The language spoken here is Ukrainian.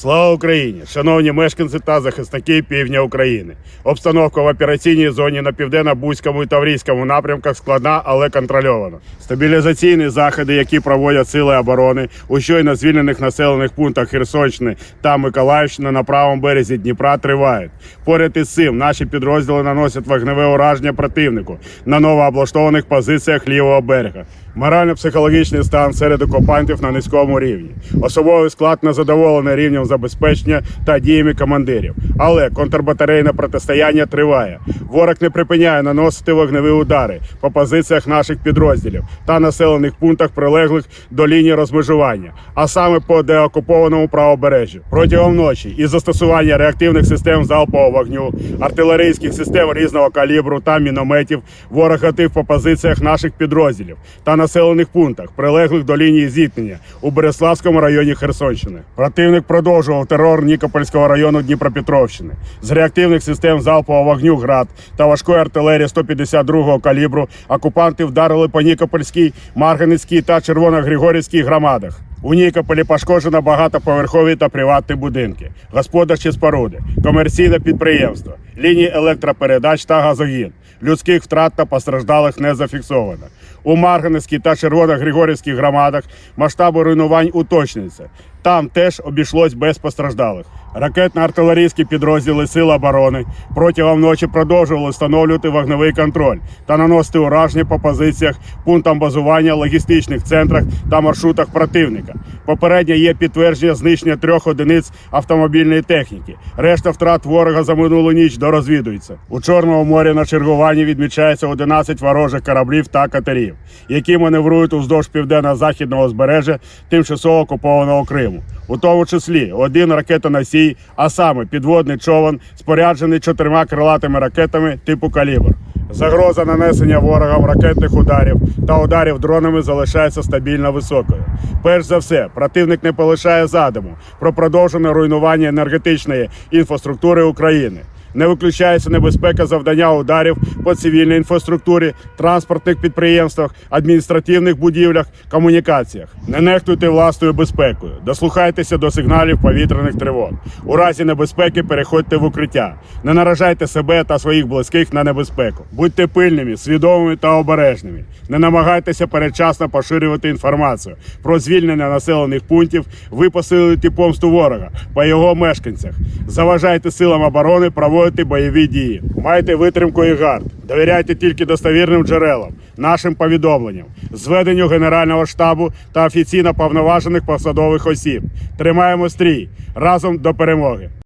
Слава Україні! Шановні мешканці та захисники півдня України. Обстановка в операційній зоні на південно-бузькому і таврійському напрямках складна, але контрольована. Стабілізаційні заходи, які проводять сили оборони у щойно звільнених населених пунктах Херсонщини та Миколаївщини на правому березі Дніпра, тривають. Поряд із цим наші підрозділи наносять вогневе ураження противнику на новооблаштованих позиціях лівого берега. Морально-психологічний стан серед окупантів на низькому рівні. Особовий склад незадоволений рівнем забезпечення та діями командирів. Але контрбатарейне протистояння триває. Ворог не припиняє наносити вогневі удари по позиціях наших підрозділів та населених пунктах, прилеглих до лінії розмежування, а саме по деокупованому правобережжю. Протягом ночі із застосування реактивних систем залпового вогню, артилерійських систем різного калібру та мінометів ворог гатив по позиціях наших підрозділів та населених пунктах, прилеглих до лінії зіткнення у Береславському районі Херсонщини. Противник продовжував терор Нікопольського району Дніпропетровщини з реактивних систем залпового вогню ГРАД та важкої артилерії 152-го калібру. Окупанти вдарили по Нікопольській, Марганецькій та Червоногригорівській громадах. У Нікополі пошкоджено багатоповерхові та приватні будинки, господарчі споруди, комерційне підприємство, лінії електропередач та газогін. Людських втрат та постраждалих не зафіксовано. У Марганецькій та Червоногригорівській громадах масштаби руйнувань уточнюються. Там теж обійшлось без постраждалих. Ракетно-артилерійські підрозділи Сил оборони протягом ночі продовжували встановлювати вогневий контроль та наносити ураження по позиціях, пунктам базування, логістичних центрах та маршрутах противника. Попередньо є підтвердження знищення трьох одиниць автомобільної техніки. Решта втрат ворога за минулу ніч дорозвідується. У Чорному морі на чергуванні відмічається 11 ворожих кораблів та катерів, які маневрують уздовж південно-західного узбережжя тимчасово окупованого Криму. У тому числі один ракетоносій, а саме підводний човен, споряджений чотирма крилатими ракетами типу калібр. Загроза нанесення ворогам ракетних ударів та ударів дронами залишається стабільно високою. Перш за все, противник не полишає задуму про продовжене руйнування енергетичної інфраструктури України. Не виключається небезпека завдання ударів по цивільній інфраструктурі, транспортних підприємствах, адміністративних будівлях, комунікаціях. Не нехтуйте власною безпекою, дослухайтеся до сигналів повітряних тривог. У разі небезпеки переходьте в укриття. Не наражайте себе та своїх близьких на небезпеку. Будьте пильними, свідомими та обережними. Не намагайтеся передчасно поширювати інформацію про звільнення населених пунктів. Ви посилите помсту ворога по його мешканцях. Заважайте силам оборони проводити бойові дії. Майте витримку і гард. Довіряйте тільки достовірним джерелам, нашим повідомленням, зведенню Генерального штабу та офіційно повноважених посадових осіб. Тримаємо стрій разом до перемоги.